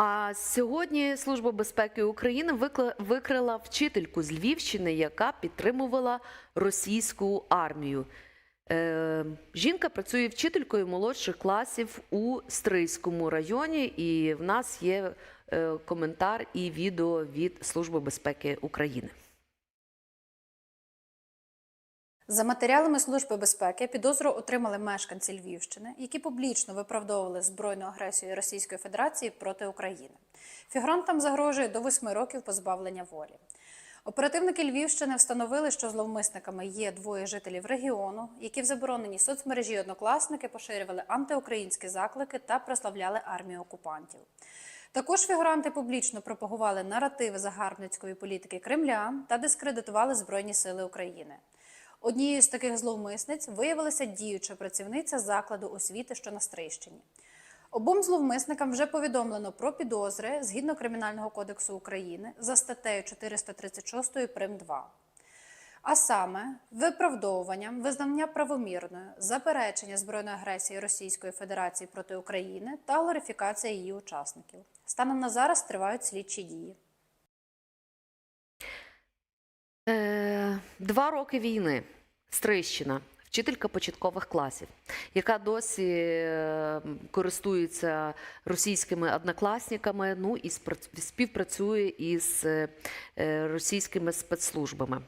А сьогодні Служба безпеки України викрила вчительку з Львівщини, яка підтримувала російську армію. Е, жінка працює вчителькою молодших класів у Стрийському районі, і в нас є е, коментар і відео від Служби безпеки України. За матеріалами Служби безпеки підозру отримали мешканці Львівщини, які публічно виправдовували збройну агресію Російської Федерації проти України. Фігурантам загрожує до восьми років позбавлення волі. Оперативники Львівщини встановили, що зловмисниками є двоє жителів регіону, які в забороненій соцмережі однокласники поширювали антиукраїнські заклики та прославляли армію окупантів. Також фігуранти публічно пропагували наративи загарбницької політики Кремля та дискредитували Збройні Сили України. Однією з таких зловмисниць виявилася діюча працівниця закладу освіти, що на Стрийщині. Обом зловмисникам вже повідомлено про підозри згідно Кримінального кодексу України за статтею 436 прим. 2. А саме виправдовуванням, визнання правомірною, заперечення збройної агресії Російської Федерації проти України та глорифікація її учасників. Станом на зараз тривають слідчі дії. Два роки війни. Стрищина, вчителька початкових класів, яка досі е, користується російськими однокласниками, ну і співпрацює із е, російськими спецслужбами.